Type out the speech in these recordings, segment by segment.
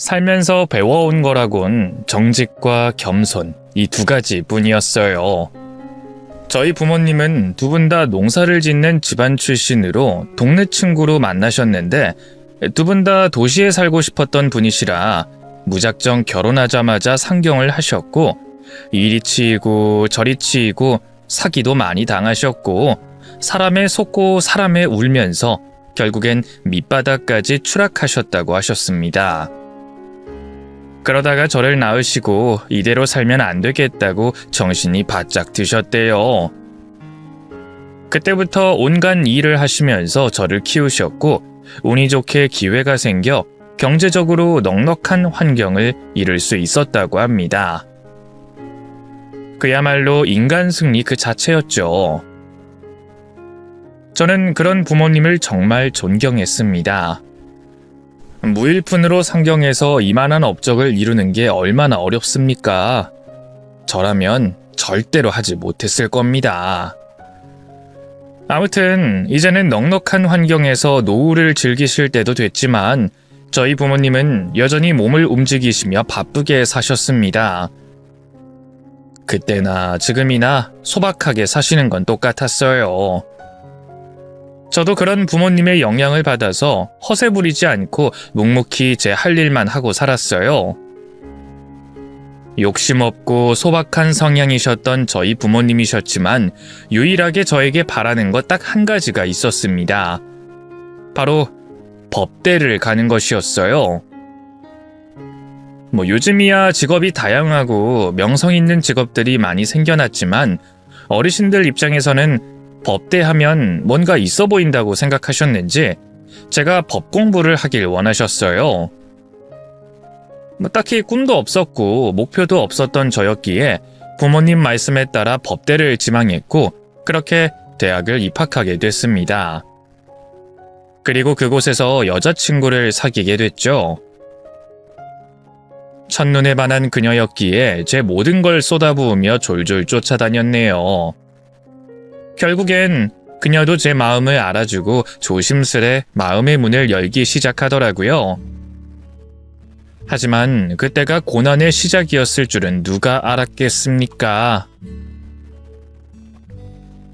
살면서 배워온 거라곤 정직과 겸손 이 두 가지 뿐이었어요. 저희 부모님은 두 분 다 농사를 짓는 집안 출신으로 동네 친구로 만나셨는데 두 분 다 도시에 살고 싶었던 분이시라 무작정 결혼하자마자 상경을 하셨고 이리 치이고 저리 치이고 사기도 많이 당하셨고 사람에 속고 사람에 울면서 결국엔 밑바닥까지 추락하셨다고 하셨습니다. 그러다가 저를 낳으시고 이대로 살면 안 되겠다고 정신이 바짝 드셨대요. 그때부터 온갖 일을 하시면서 저를 키우셨고 운이 좋게 기회가 생겨 경제적으로 넉넉한 환경을 이룰 수 있었다고 합니다. 그야말로 인간 승리 그 자체였죠. 저는 그런 부모님을 정말 존경했습니다. 무일푼으로 상경해서 이만한 업적을 이루는 게 얼마나 어렵습니까? 저라면 절대로 하지 못했을 겁니다. 아무튼 이제는 넉넉한 환경에서 노후를 즐기실 때도 됐지만 저희 부모님은 여전히 몸을 움직이시며 바쁘게 사셨습니다. 그때나 지금이나 소박하게 사시는 건 똑같았어요. 저도 그런 부모님의 영향을 받아서 허세 부리지 않고 묵묵히 제 할 일만 하고 살았어요. 욕심 없고 소박한 성향이셨던 저희 부모님이셨지만 유일하게 저에게 바라는 것 딱 한 가지가 있었습니다. 바로 법대를 가는 것이었어요. 뭐 요즘이야 직업이 다양하고 명성 있는 직업들이 많이 생겨났지만 어르신들 입장에서는 법대하면 뭔가 있어 보인다고 생각하셨는지 제가 법 공부를 하길 원하셨어요. 뭐 딱히 꿈도 없었고 목표도 없었던 저였기에 부모님 말씀에 따라 법대를 지망했고 그렇게 대학을 입학하게 됐습니다. 그리고 그곳에서 여자친구를 사귀게 됐죠. 첫눈에 반한 그녀였기에 제 모든 걸 쏟아부으며 졸졸 쫓아다녔네요. 결국엔 그녀도 제 마음을 알아주고 조심스레 마음의 문을 열기 시작하더라고요. 하지만 그때가 고난의 시작이었을 줄은 누가 알았겠습니까?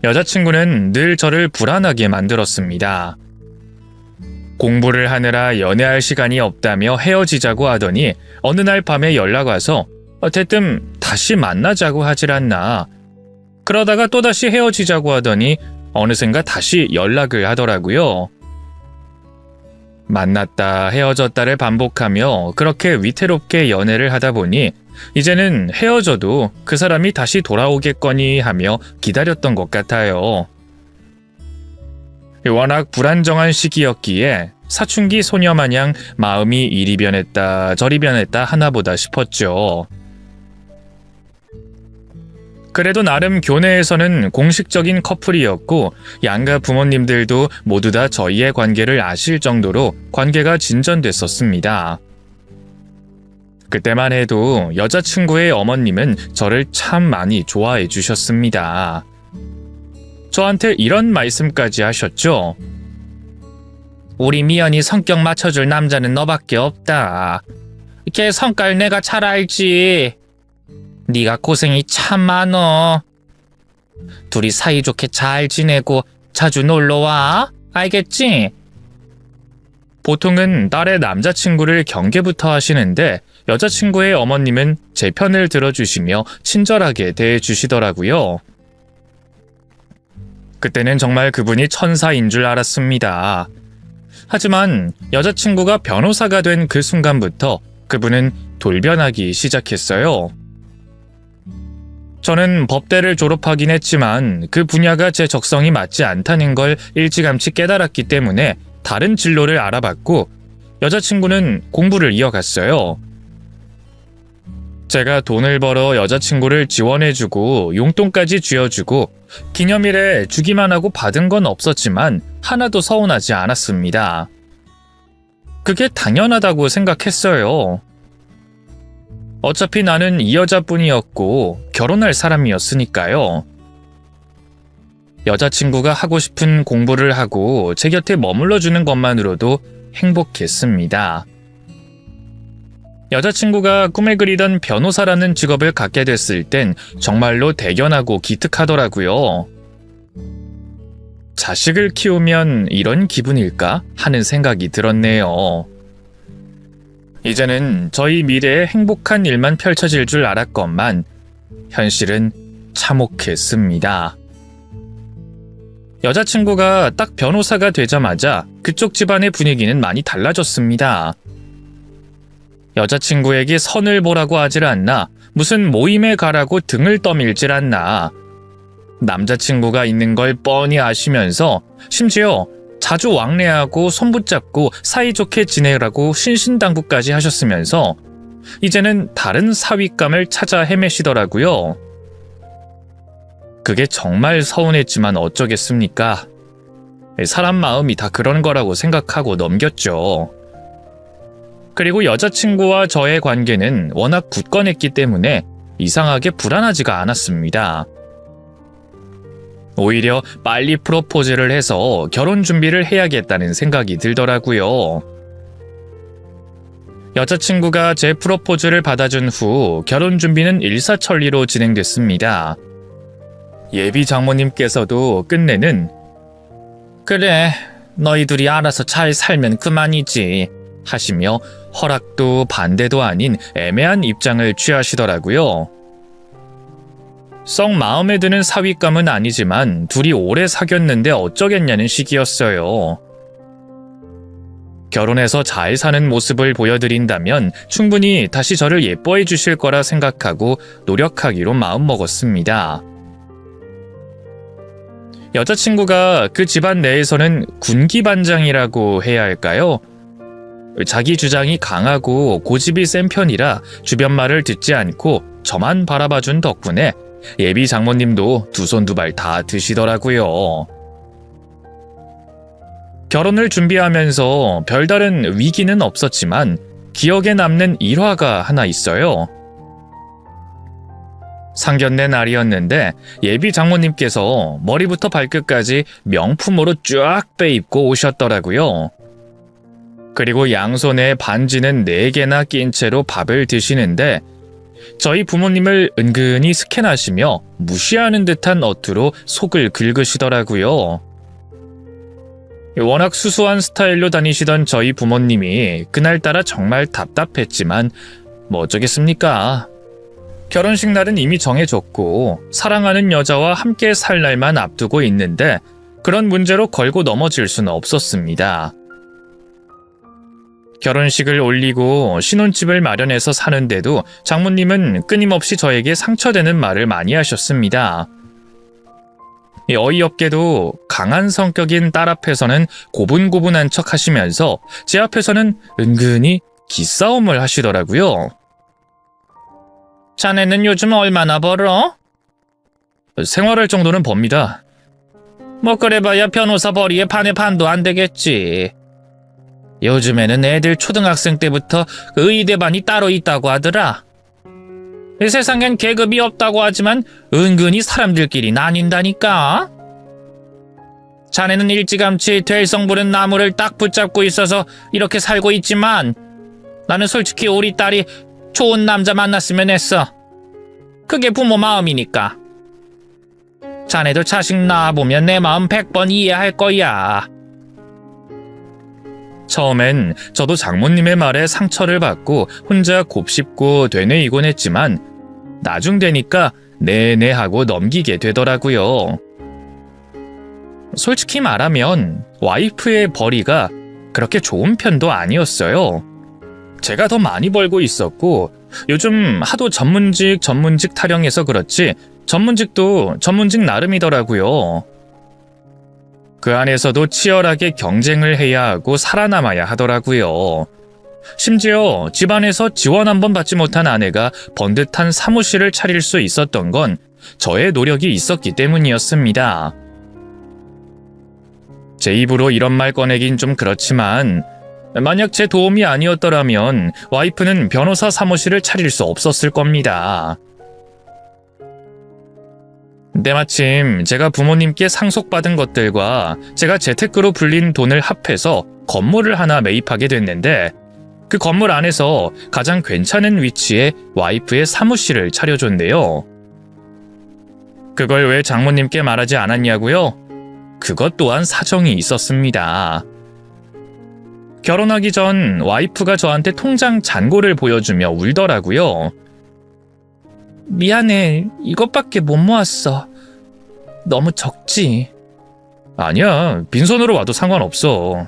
여자친구는 늘 저를 불안하게 만들었습니다. 공부를 하느라 연애할 시간이 없다며 헤어지자고 하더니 어느 날 밤에 연락 와서 어, 대뜸 다시 만나자고 하질 않나. 그러다가 또다시 헤어지자고 하더니 어느샌가 다시 연락을 하더라고요. 만났다 헤어졌다를 반복하며 그렇게 위태롭게 연애를 하다 보니 이제는 헤어져도 그 사람이 다시 돌아오겠거니 하며 기다렸던 것 같아요. 워낙 불안정한 시기였기에 사춘기 소녀 마냥 마음이 이리 변했다 저리 변했다 하나보다 싶었죠. 그래도 나름 교내에서는 공식적인 커플이었고 양가 부모님들도 모두 다 저희의 관계를 아실 정도로 관계가 진전됐었습니다. 그때만 해도 여자친구의 어머님은 저를 참 많이 좋아해 주셨습니다. 저한테 이런 말씀까지 하셨죠. 우리 미연이 성격 맞춰줄 남자는 너밖에 없다. 걔 성깔 내가 잘 알지. 네가 고생이 참 많어. 둘이 사이좋게 잘 지내고 자주 놀러와. 알겠지? 보통은 딸의 남자친구를 경계부터 하시는데 여자친구의 어머님은 제 편을 들어주시며 친절하게 대해주시더라고요. 그때는 정말 그분이 천사인 줄 알았습니다. 하지만 여자친구가 변호사가 된 그 순간부터 그분은 돌변하기 시작했어요. 저는 법대를 졸업하긴 했지만 그 분야가 제 적성이 맞지 않다는 걸 일찌감치 깨달았기 때문에 다른 진로를 알아봤고 여자친구는 공부를 이어갔어요. 제가 돈을 벌어 여자친구를 지원해주고 용돈까지 쥐어주고 기념일에 주기만 하고 받은 건 없었지만 하나도 서운하지 않았습니다. 그게 당연하다고 생각했어요. 어차피 나는 이 여자뿐이었고 결혼할 사람이었으니까요. 여자친구가 하고 싶은 공부를 하고 제 곁에 머물러 주는 것만으로도 행복했습니다. 여자친구가 꿈에 그리던 변호사라는 직업을 갖게 됐을 땐 정말로 대견하고 기특하더라고요. 자식을 키우면 이런 기분일까 하는 생각이 들었네요. 이제는 저희 미래에 행복한 일만 펼쳐질 줄 알았건만 현실은 참혹했습니다. 여자친구가 딱 변호사가 되자마자 그쪽 집안의 분위기는 많이 달라졌습니다. 여자친구에게 선을 보라고 하질 않나, 무슨 모임에 가라고 등을 떠밀질 않나. 남자친구가 있는 걸 뻔히 아시면서 심지어 자주 왕래하고 손붙잡고 사이좋게 지내라고 신신당부까지 하셨으면서 이제는 다른 사윗감을 찾아 헤매시더라고요. 그게 정말 서운했지만 어쩌겠습니까? 사람 마음이 다 그런 거라고 생각하고 넘겼죠. 그리고 여자친구와 저의 관계는 워낙 굳건했기 때문에 이상하게 불안하지가 않았습니다. 오히려 빨리 프로포즈를 해서 결혼 준비를 해야겠다는 생각이 들더라고요. 여자친구가 제 프로포즈를 받아준 후 결혼 준비는 일사천리로 진행됐습니다. 예비 장모님께서도 끝내는 그래, 너희들이 알아서 잘 살면 그만이지 하시며 허락도 반대도 아닌 애매한 입장을 취하시더라고요. 썩 마음에 드는 사윗감은 아니지만 둘이 오래 사귀었는데 어쩌겠냐는 시기였어요. 결혼해서 잘 사는 모습을 보여드린다면 충분히 다시 저를 예뻐해 주실 거라 생각하고 노력하기로 마음먹었습니다. 여자친구가 그 집안 내에서는 군기반장이라고 해야 할까요? 자기 주장이 강하고 고집이 센 편이라 주변 말을 듣지 않고 저만 바라봐준 덕분에 예비 장모님도 두 손 두 발 다 드시더라고요. 결혼을 준비하면서 별다른 위기는 없었지만 기억에 남는 일화가 하나 있어요. 상견례 날이었는데 예비 장모님께서 머리부터 발끝까지 명품으로 쫙 빼입고 오셨더라고요. 그리고 양손에 반지는 4개나 낀 채로 밥을 드시는데 저희 부모님을 은근히 스캔하시며 무시하는 듯한 어투로 속을 긁으시더라고요. 워낙 수수한 스타일로 다니시던 저희 부모님이 그날따라 정말 답답했지만 뭐 어쩌겠습니까. 결혼식 날은 이미 정해졌고 사랑하는 여자와 함께 살 날만 앞두고 있는데 그런 문제로 걸고 넘어질 수는 없었습니다. 결혼식을 올리고 신혼집을 마련해서 사는데도 장모님은 끊임없이 저에게 상처되는 말을 많이 하셨습니다. 어이없게도 강한 성격인 딸 앞에서는 고분고분한 척 하시면서 제 앞에서는 은근히 기싸움을 하시더라고요. 자네는 요즘 얼마나 벌어? 생활할 정도는 법니다. 뭐 그래봐야 변호사 벌이에 반에 반도 안 되겠지. 요즘에는 애들 초등학생 때부터 그 의대반이 따로 있다고 하더라. 이 세상엔 계급이 없다고 하지만 은근히 사람들끼리 나뉜다니까. 자네는 일찌감치 될성 부른 나무를 딱 붙잡고 있어서 이렇게 살고 있지만 나는 솔직히 우리 딸이 좋은 남자 만났으면 했어. 그게 부모 마음이니까. 자네도 자식 낳아보면 내 마음 백번 이해할 거야. 처음엔 저도 장모님의 말에 상처를 받고 혼자 곱씹고 되뇌이곤 했지만 나중 되니까 네네 하고 넘기게 되더라고요. 솔직히 말하면 와이프의 벌이가 그렇게 좋은 편도 아니었어요. 제가 더 많이 벌고 있었고 요즘 하도 전문직 전문직 타령해서 그렇지 전문직도 전문직 나름이더라고요. 그 안에서도 치열하게 경쟁을 해야 하고 살아남아야 하더라고요. 심지어 집안에서 지원 한번 받지 못한 아내가 번듯한 사무실을 차릴 수 있었던 건 저의 노력이 있었기 때문이었습니다. 제 입으로 이런 말 꺼내긴 좀 그렇지만 만약 제 도움이 아니었더라면 와이프는 변호사 사무실을 차릴 수 없었을 겁니다. 때마침 제가 부모님께 상속받은 것들과 제가 재테크로 불린 돈을 합해서 건물을 하나 매입하게 됐는데 그 건물 안에서 가장 괜찮은 위치에 와이프의 사무실을 차려줬네요. 그걸 왜 장모님께 말하지 않았냐고요? 그것 또한 사정이 있었습니다. 결혼하기 전 와이프가 저한테 통장 잔고를 보여주며 울더라고요. 미안해. 이것밖에 못 모았어. 너무 적지. 아니야. 빈손으로 와도 상관없어.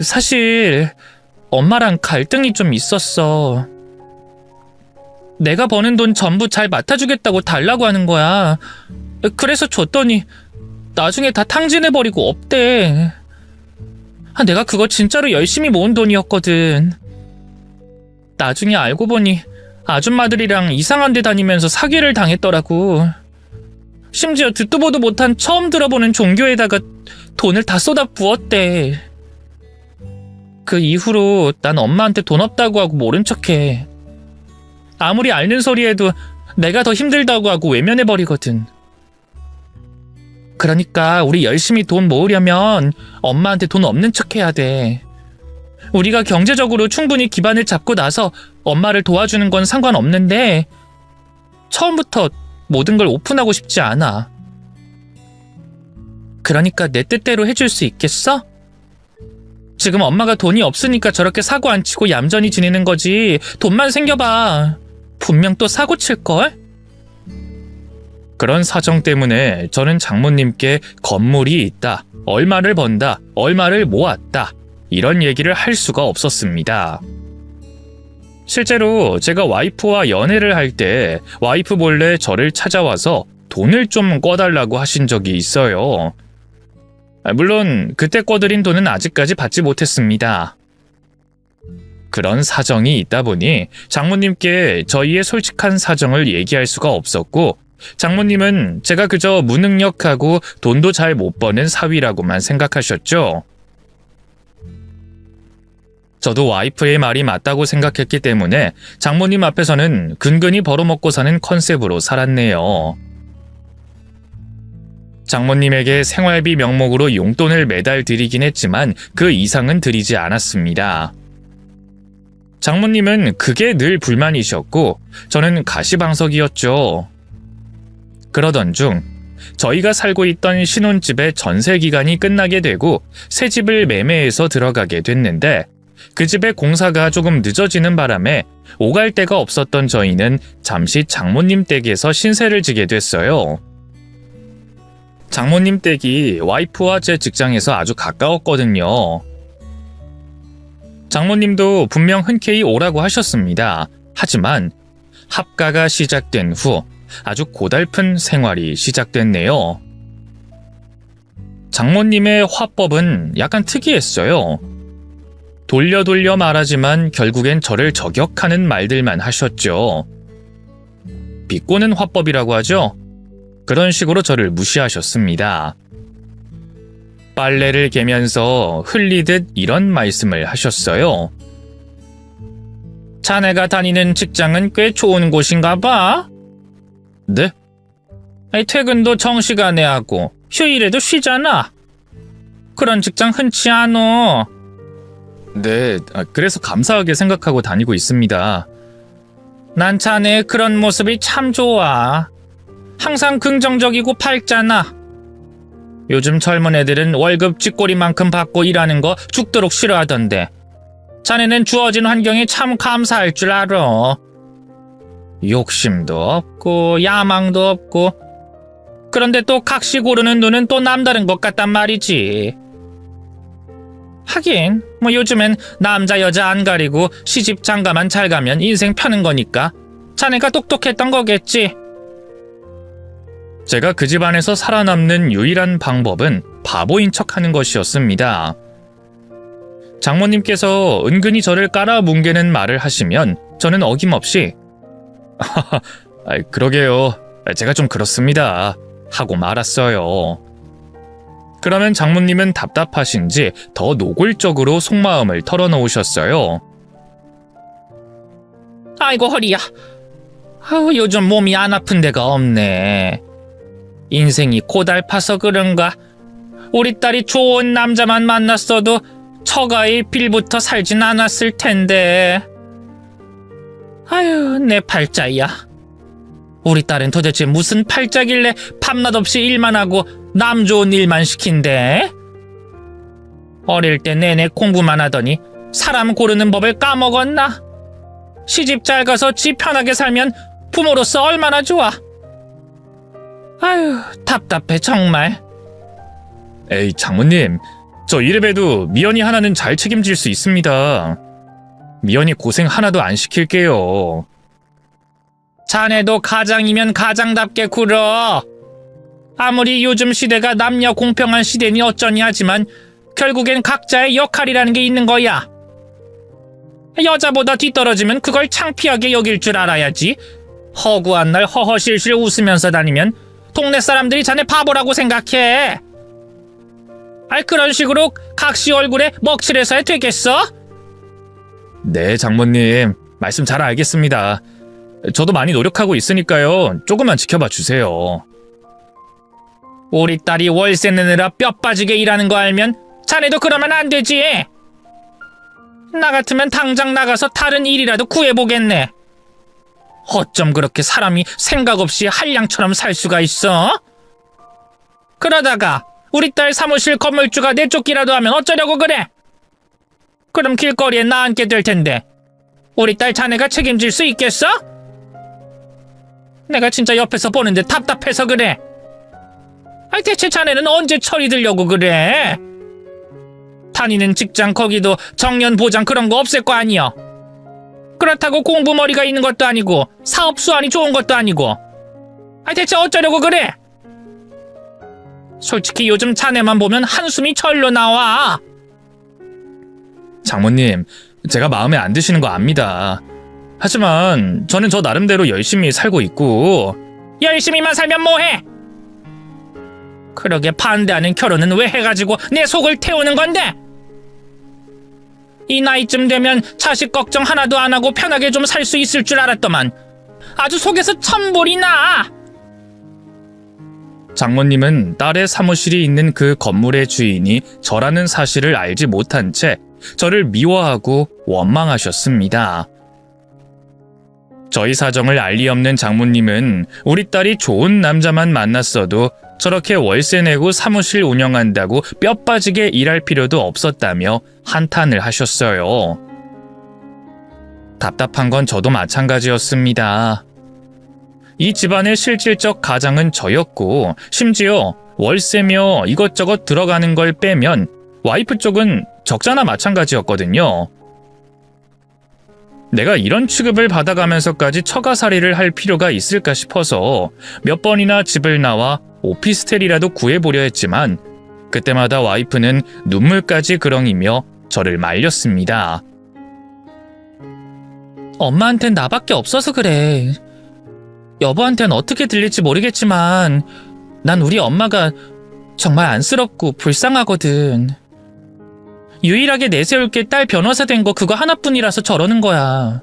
사실 엄마랑 갈등이 좀 있었어. 내가 버는 돈 전부 잘 맡아주겠다고 달라고 하는 거야. 그래서 줬더니 나중에 다 탕진해버리고 없대. 아, 내가 그거 진짜로 열심히 모은 돈이었거든. 나중에 알고 보니 아줌마들이랑 이상한 데 다니면서 사기를 당했더라고. 심지어 듣도 보도 못한 처음 들어보는 종교에다가 돈을 다 쏟아 부었대. 그 이후로 난 엄마한테 돈 없다고 하고 모른 척해. 아무리 앓는 소리 해도 내가 더 힘들다고 하고 외면해버리거든. 그러니까 우리 열심히 돈 모으려면 엄마한테 돈 없는 척 해야 돼. 우리가 경제적으로 충분히 기반을 잡고 나서 엄마를 도와주는 건 상관없는데 처음부터 모든 걸 오픈하고 싶지 않아. 그러니까 내 뜻대로 해줄 수 있겠어? 지금 엄마가 돈이 없으니까 저렇게 사고 안 치고 얌전히 지내는 거지. 돈만 생겨봐. 분명 또 사고 칠걸? 그런 사정 때문에 저는 장모님께 건물이 있다, 얼마를 번다, 얼마를 모았다, 이런 얘기를 할 수가 없었습니다. 실제로 제가 와이프와 연애를 할 때 와이프 몰래 저를 찾아와서 돈을 좀 꿔달라고 하신 적이 있어요. 아, 물론 그때 꿔드린 돈은 아직까지 받지 못했습니다. 그런 사정이 있다 보니 장모님께 저희의 솔직한 사정을 얘기할 수가 없었고 장모님은 제가 그저 무능력하고 돈도 잘 못 버는 사위라고만 생각하셨죠. 저도 와이프의 말이 맞다고 생각했기 때문에 장모님 앞에서는 근근히 벌어먹고 사는 컨셉으로 살았네요. 장모님에게 생활비 명목으로 용돈을 매달 드리긴 했지만 그 이상은 드리지 않았습니다. 장모님은 그게 늘 불만이셨고 저는 가시방석이었죠. 그러던 중 저희가 살고 있던 신혼집의 전세 기간이 끝나게 되고 새 집을 매매해서 들어가게 됐는데 그 집의 공사가 조금 늦어지는 바람에 오갈 데가 없었던 저희는 잠시 장모님 댁에서 신세를 지게 됐어요. 장모님 댁이 와이프와 제 직장에서 아주 가까웠거든요. 장모님도 분명 흔쾌히 오라고 하셨습니다. 하지만 합가가 시작된 후 아주 고달픈 생활이 시작됐네요. 장모님의 화법은 약간 특이했어요. 돌려 돌려 말하지만 결국엔 저를 저격하는 말들만 하셨죠. 비꼬는 화법이라고 하죠. 그런 식으로 저를 무시하셨습니다. 빨래를 개면서 흘리듯 이런 말씀을 하셨어요. 자네가 다니는 직장은 꽤 좋은 곳인가 봐? 네? 아니, 퇴근도 정시간에 하고 휴일에도 쉬잖아. 그런 직장 흔치 않어. 네, 아, 그래서 감사하게 생각하고 다니고 있습니다. 난 자네의 그런 모습이 참 좋아. 항상 긍정적이고 밝잖아. 요즘 젊은 애들은 월급 쥐꼬리만큼 받고 일하는 거 죽도록 싫어하던데. 자네는 주어진 환경에 참 감사할 줄 알아. 욕심도 없고 야망도 없고 그런데 또 각시 고르는 눈은 또 남다른 것 같단 말이지. 하긴 뭐 요즘엔 남자 여자 안 가리고 시집 장가만 잘 가면 인생 펴는 거니까 자네가 똑똑했던 거겠지. 제가 그 집안에서 살아남는 유일한 방법은 바보인 척하는 것이었습니다. 장모님께서 은근히 저를 깔아뭉개는 말을 하시면 저는 어김없이 아, 그러게요. 제가 좀 그렇습니다. 하고 말았어요. 그러면 장모님은 답답하신지 더 노골적으로 속마음을 털어놓으셨어요. 아이고 허리야. 아우, 요즘 몸이 안 아픈 데가 없네. 인생이 고달파서 그런가? 우리 딸이 좋은 남자만 만났어도 처가의 빌부터 살진 않았을 텐데. 아유, 내 팔자야. 우리 딸은 도대체 무슨 팔자길래 밤낮 없이 일만 하고 남 좋은 일만 시킨대? 어릴 때 내내 공부만 하더니 사람 고르는 법을 까먹었나? 시집 잘 가서 지 편하게 살면 부모로서 얼마나 좋아. 아유, 답답해 정말. 에이, 장모님. 저 이래봬도 미연이 하나는 잘 책임질 수 있습니다. 미연이 고생 하나도 안 시킬게요. 자네도 가장이면 가장답게 굴어. 아무리 요즘 시대가 남녀 공평한 시대니 어쩌니 하지만 결국엔 각자의 역할이라는 게 있는 거야. 여자보다 뒤떨어지면 그걸 창피하게 여길 줄 알아야지. 허구한 날 허허실실 웃으면서 다니면 동네 사람들이 자네 바보라고 생각해. 알 그런 식으로 각시 얼굴에 먹칠해서야 되겠어? 네, 장모님. 말씀 잘 알겠습니다. 저도 많이 노력하고 있으니까요. 조금만 지켜봐 주세요. 우리 딸이 월세 내느라 뼈 빠지게 일하는 거 알면 자네도 그러면 안 되지. 나 같으면 당장 나가서 다른 일이라도 구해보겠네. 어쩜 그렇게 사람이 생각 없이 한량처럼 살 수가 있어? 그러다가 우리 딸 사무실 건물주가 내쫓기라도 하면 어쩌려고 그래? 그럼 길거리에 나앉게 될 텐데 우리 딸 자네가 책임질 수 있겠어? 내가 진짜 옆에서 보는데 답답해서 그래. 아이 대체 자네는 언제 철이 들려고 그래? 다니는 직장 거기도 정년 보장 그런 거 없을 거 아니여. 그렇다고 공부 머리가 있는 것도 아니고 사업 수완이 좋은 것도 아니고. 아이 대체 어쩌려고 그래? 솔직히 요즘 자네만 보면 한숨이 절로 나와. 장모님, 제가 마음에 안 드시는 거 압니다. 하지만 저는 저 나름대로 열심히 살고 있고 열심히만 살면 뭐해? 그러게 반대하는 결혼은 왜 해가지고 내 속을 태우는 건데? 이 나이쯤 되면 자식 걱정 하나도 안 하고 편하게 좀 살 수 있을 줄 알았더만 아주 속에서 천불이 나. 장모님은 딸의 사무실이 있는 그 건물의 주인이 저라는 사실을 알지 못한 채 저를 미워하고 원망하셨습니다. 저희 사정을 알리 없는 장모님은 우리 딸이 좋은 남자만 만났어도 저렇게 월세 내고 사무실 운영한다고 뼈 빠지게 일할 필요도 없었다며 한탄을 하셨어요. 답답한 건 저도 마찬가지였습니다. 이 집안의 실질적 가장은 저였고, 심지어 월세며 이것저것 들어가는 걸 빼면 와이프 쪽은 적자나 마찬가지였거든요. 내가 이런 취급을 받아가면서까지 처가살이를 할 필요가 있을까 싶어서 몇 번이나 집을 나와 오피스텔이라도 구해보려 했지만 그때마다 와이프는 눈물까지 그렁이며 저를 말렸습니다. 엄마한텐 나밖에 없어서 그래. 여보한텐 어떻게 들릴지 모르겠지만 난 우리 엄마가 정말 안쓰럽고 불쌍하거든. 유일하게 내세울 게 딸 변호사 된 거 그거 하나뿐이라서 저러는 거야.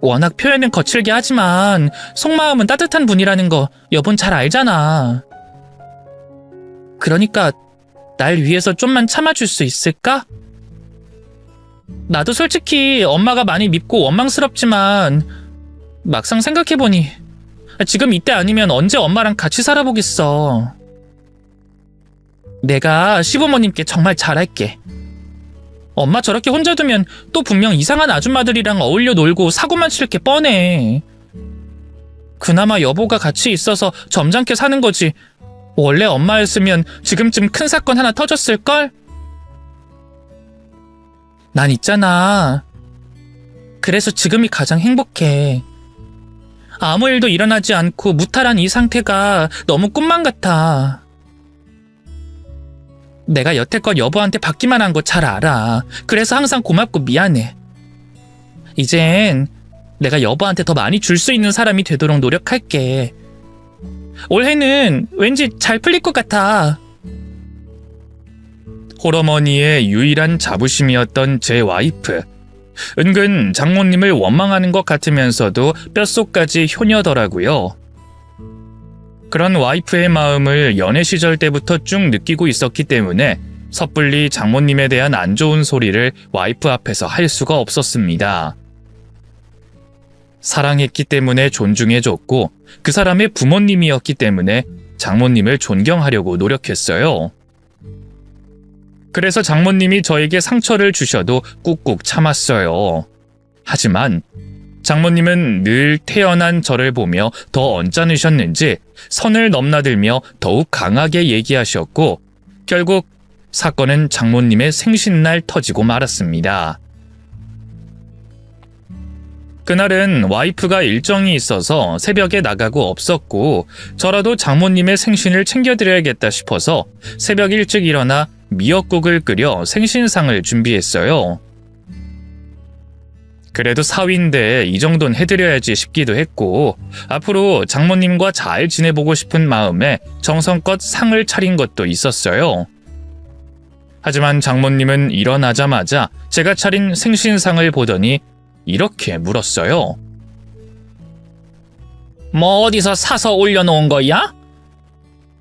워낙 표현은 거칠게 하지만 속마음은 따뜻한 분이라는 거 여본 잘 알잖아. 그러니까 날 위해서 좀만 참아줄 수 있을까? 나도 솔직히 엄마가 많이 밉고 원망스럽지만 막상 생각해보니 지금 이때 아니면 언제 엄마랑 같이 살아보겠어. 내가 시부모님께 정말 잘할게. 엄마 저렇게 혼자 두면 또 분명 이상한 아줌마들이랑 어울려 놀고 사고만 칠 게 뻔해. 그나마 여보가 같이 있어서 점잖게 사는 거지. 원래 엄마였으면 지금쯤 큰 사건 하나 터졌을걸? 난 있잖아. 그래서 지금이 가장 행복해. 아무 일도 일어나지 않고 무탈한 이 상태가 너무 꿈만 같아. 내가 여태껏 여보한테 받기만 한 거 잘 알아. 그래서 항상 고맙고 미안해. 이젠 내가 여보한테 더 많이 줄 수 있는 사람이 되도록 노력할게. 올해는 왠지 잘 풀릴 것 같아. 홀어머니의 유일한 자부심이었던 제 와이프. 은근 장모님을 원망하는 것 같으면서도 뼛속까지 효녀더라고요. 그런 와이프의 마음을 연애 시절 때부터 쭉 느끼고 있었기 때문에 섣불리 장모님에 대한 안 좋은 소리를 와이프 앞에서 할 수가 없었습니다. 사랑했기 때문에 존중해줬고 그 사람의 부모님이었기 때문에 장모님을 존경하려고 노력했어요. 그래서 장모님이 저에게 상처를 주셔도 꾹꾹 참았어요. 하지만 장모님은 늘 태어난 저를 보며 더 언짢으셨는지 선을 넘나들며 더욱 강하게 얘기하셨고 결국 사건은 장모님의 생신날 터지고 말았습니다. 그날은 와이프가 일정이 있어서 새벽에 나가고 없었고 저라도 장모님의 생신을 챙겨드려야겠다 싶어서 새벽 일찍 일어나 미역국을 끓여 생신상을 준비했어요. 그래도 사위인데 이 정도는 해드려야지 싶기도 했고 앞으로 장모님과 잘 지내보고 싶은 마음에 정성껏 상을 차린 것도 있었어요. 하지만 장모님은 일어나자마자 제가 차린 생신상을 보더니 이렇게 물었어요. 뭐 어디서 사서 올려놓은 거야?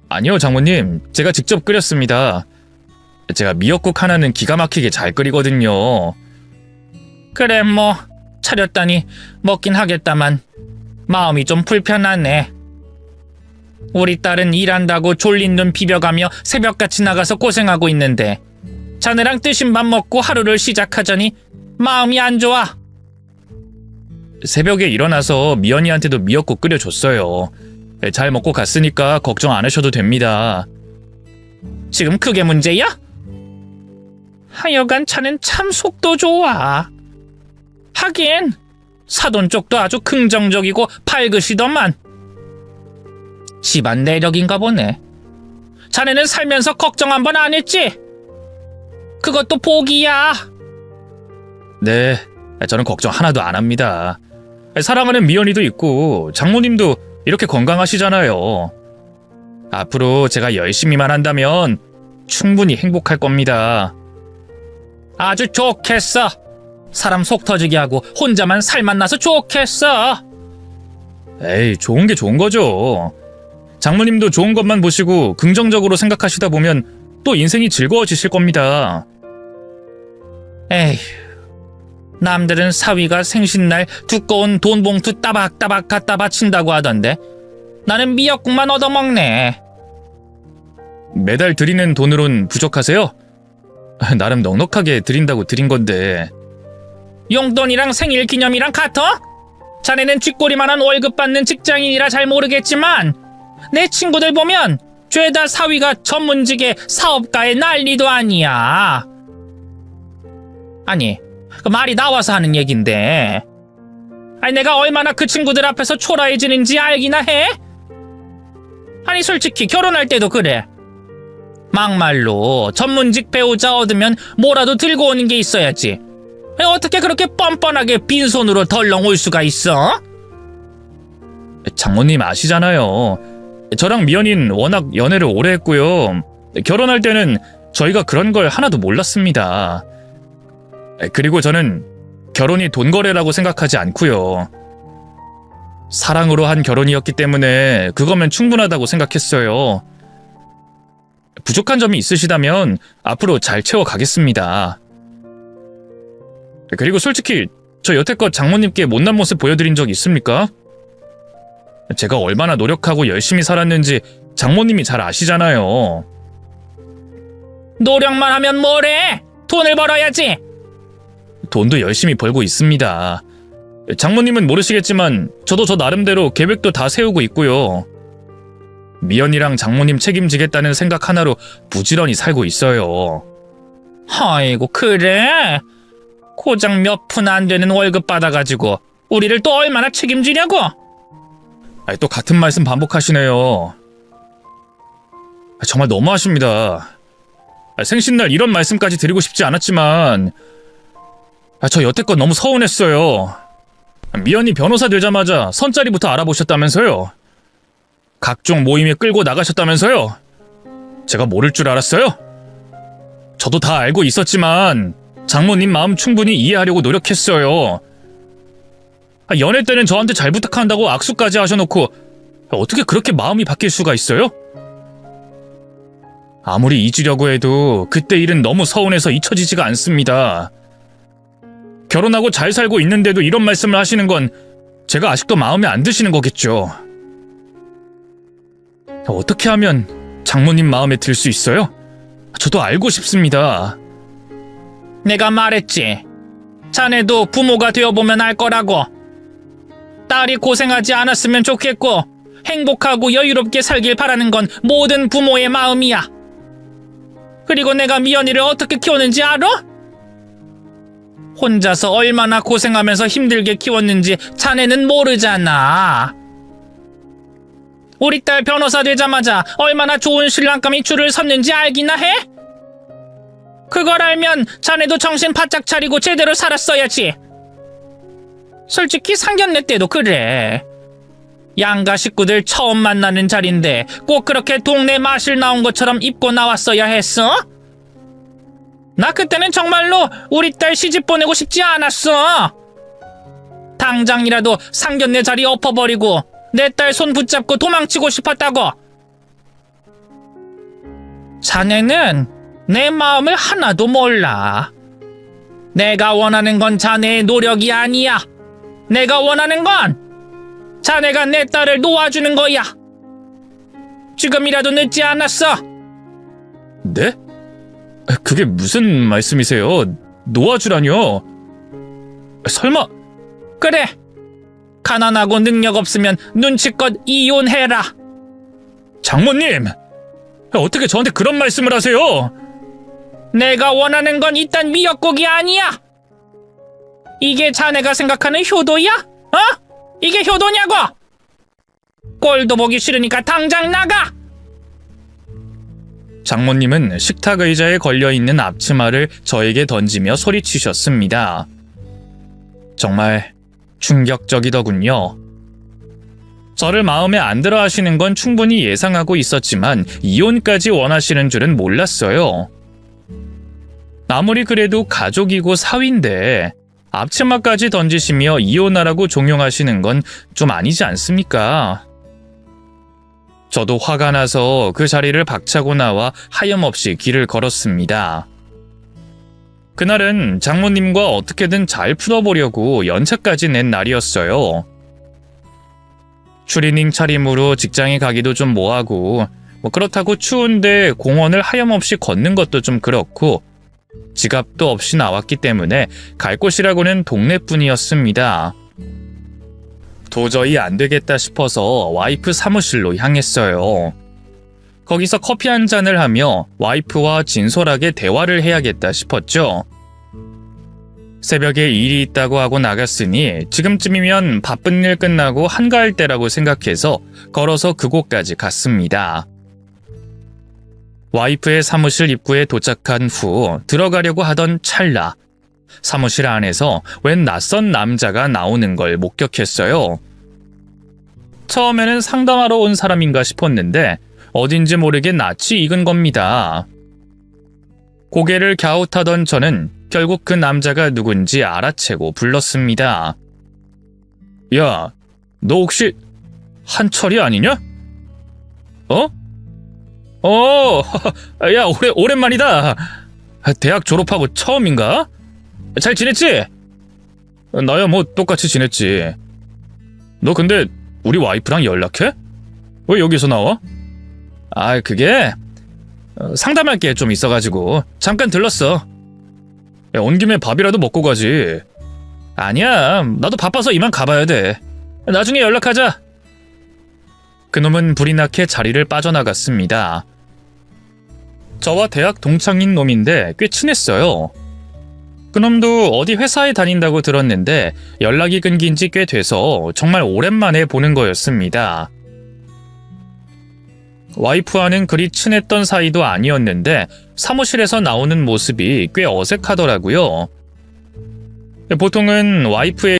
아니요, 장모님. 제가 직접 끓였습니다. 제가 미역국 하나는 기가 막히게 잘 끓이거든요. 그래 뭐 차렸다니 먹긴 하겠다만 마음이 좀 불편하네. 우리 딸은 일한다고 졸린 눈 비벼가며 새벽같이 나가서 고생하고 있는데 자네랑 뜨신 밥 먹고 하루를 시작하자니 마음이 안 좋아. 새벽에 일어나서 미연이한테도 미역국 끓여줬어요. 잘 먹고 갔으니까 걱정 안 하셔도 됩니다. 지금 그게 문제야? 하여간 차는 참 속도 좋아. 하긴 사돈 쪽도 아주 긍정적이고 밝으시더만. 집안 내력인가 보네. 자네는 살면서 걱정 한 번 안 했지? 그것도 복이야. 네, 저는 걱정 하나도 안 합니다. 사랑하는 미연이도 있고 장모님도 이렇게 건강하시잖아요. 앞으로 제가 열심히만 한다면 충분히 행복할 겁니다. 아주 좋겠어. 사람 속 터지게 하고 혼자만 살만 나서 좋겠어. 에이, 좋은 게 좋은 거죠. 장모님도 좋은 것만 보시고 긍정적으로 생각하시다 보면 또 인생이 즐거워지실 겁니다. 에휴, 남들은 사위가 생신날 두꺼운 돈 봉투 따박따박 갖다 바친다고 하던데 나는 미역국만 얻어먹네. 매달 드리는 돈으론 부족하세요? 나름 넉넉하게 드린다고 드린 건데. 용돈이랑 생일 기념이랑 같아? 자네는 쥐꼬리만한 월급 받는 직장인이라 잘 모르겠지만 내 친구들 보면 죄다 사위가 전문직의 사업가의 난리도 아니야. 아니, 그 말이 나와서 하는 얘긴데. 아니 내가 얼마나 그 친구들 앞에서 초라해지는지 알기나 해? 아니 솔직히 결혼할 때도 그래. 막말로 전문직 배우자 얻으면 뭐라도 들고 오는 게 있어야지. 어떻게 그렇게 뻔뻔하게 빈손으로 덜렁 올 수가 있어? 장모님 아시잖아요. 저랑 미연인 워낙 연애를 오래 했고요. 결혼할 때는 저희가 그런 걸 하나도 몰랐습니다. 그리고 저는 결혼이 돈 거래라고 생각하지 않고요. 사랑으로 한 결혼이었기 때문에 그거면 충분하다고 생각했어요. 부족한 점이 있으시다면 앞으로 잘 채워가겠습니다. 그리고 솔직히 저 여태껏 장모님께 못난 모습 보여드린 적 있습니까? 제가 얼마나 노력하고 열심히 살았는지 장모님이 잘 아시잖아요. 노력만 하면 뭐래? 돈을 벌어야지. 돈도 열심히 벌고 있습니다. 장모님은 모르시겠지만 저도 저 나름대로 계획도 다 세우고 있고요. 미연이랑 장모님 책임지겠다는 생각 하나로 부지런히 살고 있어요. 아이고 그래? 고작 몇 푼 안 되는 월급 받아가지고 우리를 또 얼마나 책임지냐고? 아니, 또 같은 말씀 반복하시네요. 아, 정말 너무하십니다. 아, 생신날 이런 말씀까지 드리고 싶지 않았지만 아, 저 여태껏 너무 서운했어요. 미연이 변호사 되자마자 선자리부터 알아보셨다면서요. 각종 모임에 끌고 나가셨다면서요. 제가 모를 줄 알았어요. 저도 다 알고 있었지만 장모님 마음 충분히 이해하려고 노력했어요. 아, 연애 때는 저한테 잘 부탁한다고 악수까지 하셔놓고 어떻게 그렇게 마음이 바뀔 수가 있어요? 아무리 잊으려고 해도 그때 일은 너무 서운해서 잊혀지지가 않습니다. 결혼하고 잘 살고 있는데도 이런 말씀을 하시는 건 제가 아직도 마음에 안 드시는 거겠죠. 어떻게 하면 장모님 마음에 들 수 있어요? 저도 알고 싶습니다. 내가 말했지. 자네도 부모가 되어보면 알 거라고. 딸이 고생하지 않았으면 좋겠고, 행복하고 여유롭게 살길 바라는 건 모든 부모의 마음이야. 그리고 내가 미연이를 어떻게 키웠는지 알아? 혼자서 얼마나 고생하면서 힘들게 키웠는지 자네는 모르잖아. 우리 딸 변호사 되자마자 얼마나 좋은 신랑감이 줄을 섰는지 알기나 해? 그걸 알면 자네도 정신 바짝 차리고 제대로 살았어야지. 솔직히 상견례 때도 그래. 양가 식구들 처음 만나는 자리인데 꼭 그렇게 동네 마실 나온 것처럼 입고 나왔어야 했어? 나 그때는 정말로 우리 딸 시집 보내고 싶지 않았어. 당장이라도 상견례 자리 엎어버리고 내 딸 손 붙잡고 도망치고 싶었다고. 자네는 내 마음을 하나도 몰라. 내가 원하는 건 자네의 노력이 아니야. 내가 원하는 건 자네가 내 딸을 놓아주는 거야. 지금이라도 늦지 않았어. 네? 그게 무슨 말씀이세요? 놓아주라뇨? 설마 그래. 가난하고 능력 없으면 눈치껏 이혼해라. 장모님! 어떻게 저한테 그런 말씀을 하세요? 내가 원하는 건 이딴 미역국이 아니야. 이게 자네가 생각하는 효도야? 어? 이게 효도냐고? 꼴도 보기 싫으니까 당장 나가. 장모님은 식탁 의자에 걸려있는 앞치마를 저에게 던지며 소리치셨습니다. 정말 충격적이더군요. 저를 마음에 안 들어 하시는 건 충분히 예상하고 있었지만 이혼까지 원하시는 줄은 몰랐어요. 아무리 그래도 가족이고 사위인데 앞치마까지 던지시며 이혼하라고 종용하시는 건 좀 아니지 않습니까? 저도 화가 나서 그 자리를 박차고 나와 하염없이 길을 걸었습니다. 그날은 장모님과 어떻게든 잘 풀어보려고 연차까지 낸 날이었어요. 추리닝 차림으로 직장에 가기도 좀 뭐하고, 뭐 그렇다고 추운데 공원을 하염없이 걷는 것도 좀 그렇고, 지갑도 없이 나왔기 때문에 갈 곳이라고는 동네뿐이었습니다. 도저히 안 되겠다 싶어서 와이프 사무실로 향했어요. 거기서 커피 한 잔을 하며 와이프와 진솔하게 대화를 해야겠다 싶었죠. 새벽에 일이 있다고 하고 나갔으니 지금쯤이면 바쁜 일 끝나고 한가할 때라고 생각해서 걸어서 그곳까지 갔습니다. 와이프의 사무실 입구에 도착한 후 들어가려고 하던 찰나 사무실 안에서 웬 낯선 남자가 나오는 걸 목격했어요. 처음에는 상담하러 온 사람인가 싶었는데 어딘지 모르게 낯이 익은 겁니다. 고개를 갸웃하던 저는 결국 그 남자가 누군지 알아채고 불렀습니다. 야, 너 혹시 한철이 아니냐? 어? 어, 야, 오래, 오랜만이다. 대학 졸업하고 처음인가? 잘 지냈지? 나야 뭐 똑같이 지냈지. 너 근데 우리 와이프랑 연락해? 왜 여기서 나와? 아, 그게 어, 상담할 게 좀 있어가지고 잠깐 들렀어. 야, 온 김에 밥이라도 먹고 가지. 아니야, 나도 바빠서 이만 가봐야 돼. 나중에 연락하자. 그놈은 불이 나게 자리를 빠져나갔습니다. 저와 대학 동창인 놈인데 꽤 친했어요. 그놈도 어디 회사에 다닌다고 들었는데 연락이 끊긴 지 꽤 돼서 정말 오랜만에 보는 거였습니다. 와이프와는 그리 친했던 사이도 아니었는데 사무실에서 나오는 모습이 꽤 어색하더라고요. 보통은 와이프의